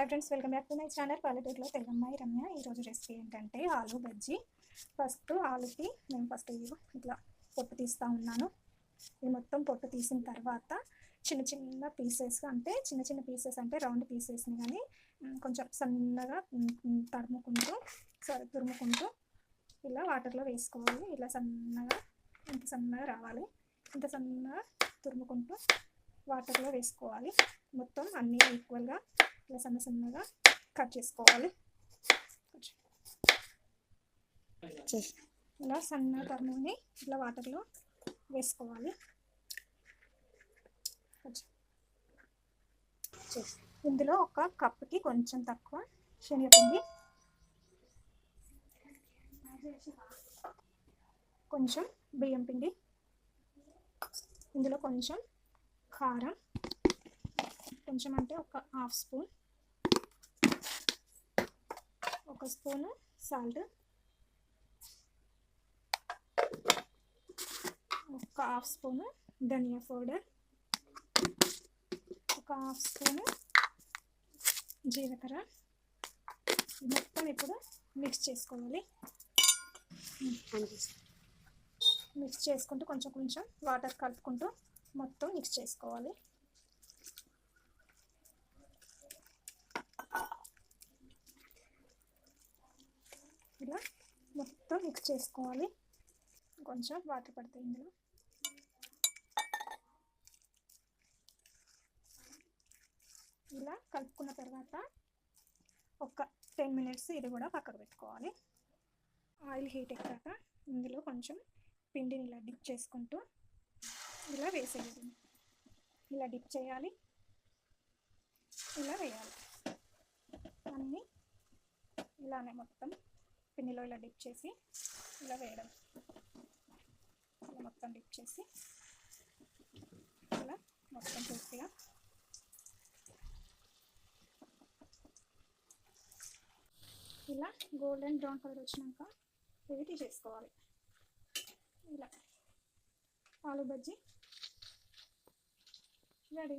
Hi friends welcome back to my channel పల్లెటూరులో తెల్లమ్మాయి రమ్య. ఈరోజు రెసిపీ ఏంటంటే ఆలు బజ్జీ. ఫస్ట్ ఆలుకి నేను ఫస్ట్ ఇట్లా పొట్టు తీస్తూ ఉన్నాను. ఇది మొత్తం పొట్టు తీసిన తర్వాత చిన్న చిన్న పీసెస్ అంటే చిన్న చిన్న పీసెస్ అంటే రౌండ్ పీసెస్ని కానీ కొంచెం సన్నగా మ్, తడుముకుంటూ సారీ తురుముకుంటూ ఇలా వాటర్లో వేసుకోవాలి. ఇలా సన్నగా ఇంత సన్నగా రావాలి. ఇంత సన్నగా తురుముకుంటూ వాటర్లో వేసుకోవాలి. మొత్తం అన్నీ ఈక్వల్గా ఇలా సన్న సన్నగా కట్ చేసుకోవాలి. ఇలా సన్న తరుముని ఇలా వాటర్లో వేసుకోవాలి. ఇందులో ఒక కప్కి కొంచెం తక్కువ శనగపిండి కొంచెం బియ్యం పిండి ఇందులో కొంచెం కారం కొంచెం అంటే ఒక హాఫ్ స్పూన్ ఒక స్పూను సాల్ట్. ఒక హాఫ్ స్పూను ధనియా పౌడర్. ఒక హాఫ్ స్పూను జీలకర్ర. మొత్తం ఇప్పుడు మిక్స్ చేసుకోవాలి. మిక్స్ చేసుకుంటూ కొంచెం కొంచెం వాటర్ కలుపుకుంటూ మొత్తం మిక్స్ చేసుకోవాలి. ఇలా మొత్తం మిక్స్ చేసుకోవాలి. కొంచెం వాటర్ పడతాయి ఇందులో. ఇలా కలుపుకున్న తర్వాత ఒక టెన్ మినిట్స్ ఇది కూడా పక్కకు పెట్టుకోవాలి. ఆయిల్ హీట్ ఎక్కాక ఇందులో కొంచెం పిండిని ఇలా డిప్ చేసుకుంటూ ఇలా వేసేయాలి. ఇలా డిప్ చేయాలి. ఇలా వేయాలి. అన్నీ ఇలానే మొత్తం పిండిలో ఇలా డిప్ చేసి ఇలా వేయడం. ఇలా మొత్తం డిప్ చేసి ఇలా మొత్తం పూర్తిగా ఇలా గోల్డెన్ బ్రౌన్ కలర్ వచ్చినాక ఇవి తీసేసుకోవాలి ఇలా ఆలు బజ్జీ రెడీ.